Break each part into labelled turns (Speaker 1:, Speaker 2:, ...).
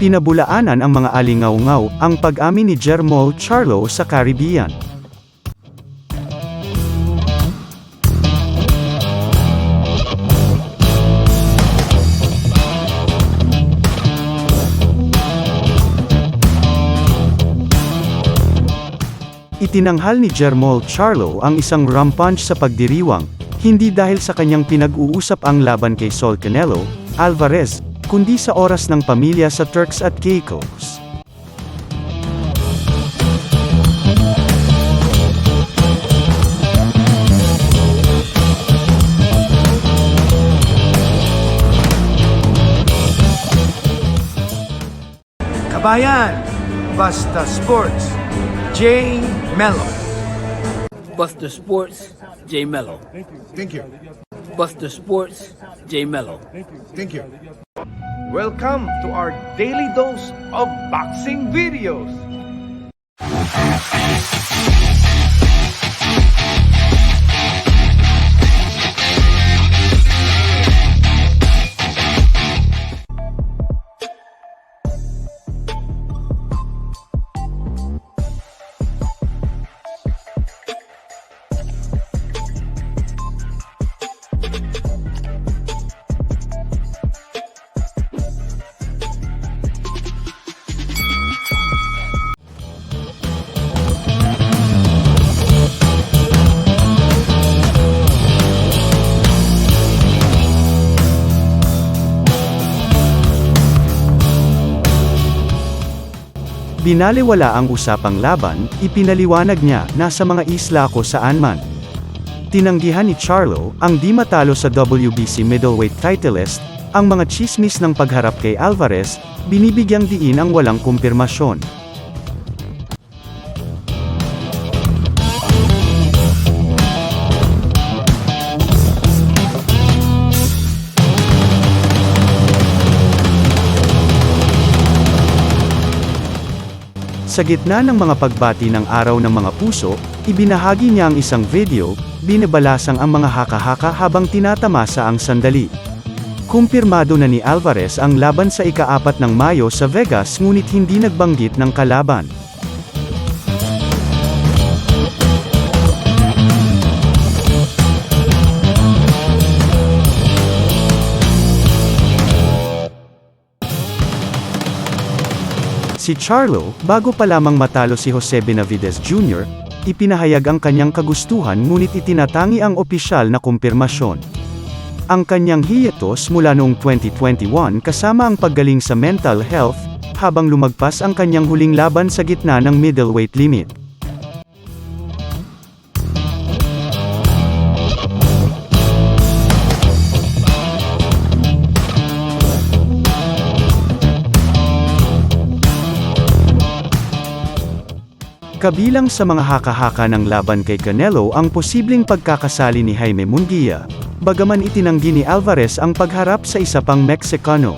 Speaker 1: pinabulaanan ang mga alingaw-ngaw ang pag-amin ni Jermol Charlo sa Caribbean. Itinanghal ni Jermol Charlo ang isang rum punch sa pagdiriwang, hindi dahil sa kanyang pinag-uusap ang laban kay Sol Canelo, Alvarez, kundi sa oras ng pamilya sa Turks at Caicos.
Speaker 2: Kabayan, Basta Sports, J. Mello.
Speaker 3: Buster Sports, J Mello.
Speaker 4: Thank you.
Speaker 3: Buster Sports, J Mello.
Speaker 4: Thank you.
Speaker 2: Welcome to our daily dose of boxing videos.
Speaker 1: Binaliwala ang usapang laban, ipinaliwanag niya na sa mga isla ko saan man. Tinanggihan ni Charlo ang di matalo sa WBC middleweight titleist, ang mga chismis ng pagharap kay Alvarez, binibigyang diin ang walang kumpirmasyon. Sa gitna ng mga pagbati ng Araw ng Mga Puso, ibinahagi niya ang isang video, binibalasang ang mga haka-haka habang tinatamasa ang sandali. Kumpirmado na ni Alvarez ang laban sa ikaapat ng Mayo sa Vegas ngunit hindi nagbanggit ng kalaban. Si Charlo, bago pa lamang matalo si Jose Benavides Jr., ipinahayag ang kanyang kagustuhan ngunit itinatangi ang opisyal na kumpirmasyon. Ang kanyang hiatus mula noong 2021 kasama ang paggaling sa mental health, habang lumagpas ang kanyang huling laban sa gitna ng middleweight limit. Kabilang sa mga haka-haka ng laban kay Canelo ang posibleng pagkakasali ni Jaime Munguia, bagaman itinanggi ni Alvarez ang pagharap sa isa pang Meksikano.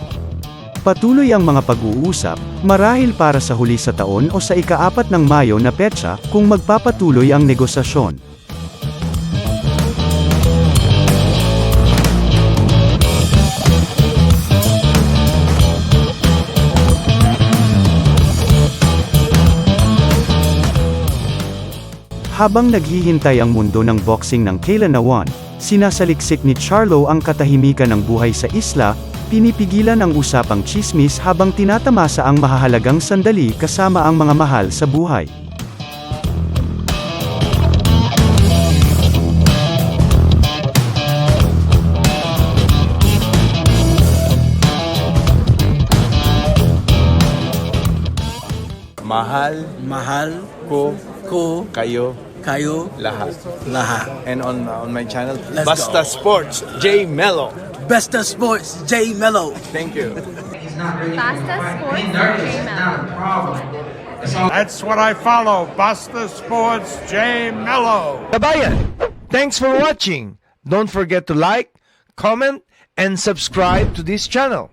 Speaker 1: Patuloy ang mga pag-uusap, marahil para sa huli sa taon o sa ikaapat ng Mayo na petsa, kung magpapatuloy ang negosasyon. Habang naghihintay ang mundo ng boxing ng kailanawan, sinasaliksik ni Charlo ang katahimikan ng buhay sa isla, pinipigilan ang usapang chismis habang tinatamasa ang mahahalagang sandali kasama ang mga mahal sa buhay.
Speaker 5: Mahal
Speaker 3: Mahal
Speaker 5: ko
Speaker 3: ko
Speaker 5: kayo
Speaker 3: kayo
Speaker 5: lahat.
Speaker 3: lahat.
Speaker 5: And on uh, on my channel,
Speaker 3: Let's
Speaker 5: Basta
Speaker 3: go.
Speaker 5: Sports, J Mello.
Speaker 3: Buster Sports, J Mello.
Speaker 5: Thank you.
Speaker 6: Basta Sports J Mello.
Speaker 7: That's what I follow. Basta Sports J Mello.
Speaker 2: Kabayan, thanks for watching. Don't forget to like, comment, and subscribe to this channel.